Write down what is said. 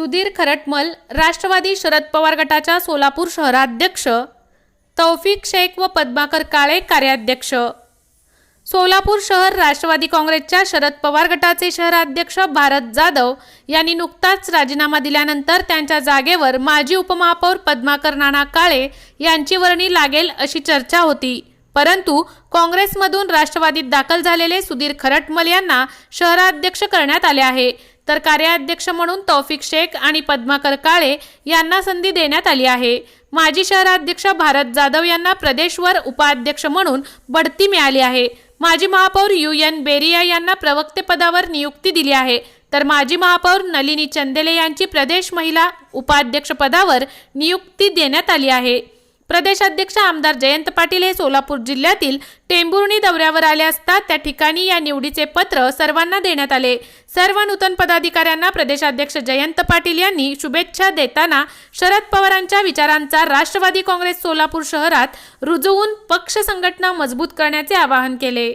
सुधीर खरटमल राष्ट्रवादी शरद पवार गटाच्या सोलापूर शहराध्यक्ष तौफिक शेख व पद्माकर काळे कार्याध्यक्ष. सोलापूर शहर राष्ट्रवादी काँग्रेसच्या शरद पवार गटाचे शहराध्यक्ष भारत जाधव यांनी नुकताच राजीनामा दिल्यानंतर त्यांच्या जागेवर माजी उपमहापौर पद्माकर नाना काळे यांची वर्णी लागेल अशी चर्चा होती. परंतु काँग्रेसमधून राष्ट्रवादीत दाखल झालेले सुधीर खरटमल यांना शहराध्यक्ष करण्यात आले आहे. तर कार्याध्यक्ष म्हणून तौफिक शेख आणि पद्माकर काळे यांना संधी देण्यात आली आहे. माजी शहराध्यक्ष भारत जाधव यांना प्रदेशवर उपाध्यक्ष म्हणून बढती मिळाली आहे. माजी महापौर यू एन बेरिया यांना प्रवक्तेपदावर नियुक्ती दिली आहे. तर माजी महापौर नलिनी चंदेले यांची प्रदेश महिला उपाध्यक्षपदावर नियुक्ती देण्यात आली आहे. प्रदेशाध्यक्ष आमदार जयंत पाटील हे सोलापूर जिल्ह्यातील टेंभुर्णी दौऱ्यावर आले असता त्या ठिकाणी या निवडीचे पत्र सर्वांना देण्यात आले. सर्व नूतन पदाधिकाऱ्यांना प्रदेशाध्यक्ष जयंत पाटील यांनी शुभेच्छा देताना शरद पवारांच्या विचारांचा राष्ट्रवादी काँग्रेस सोलापूर शहरात रुजवून पक्ष संघटना मजबूत करण्याचे आवाहन केले.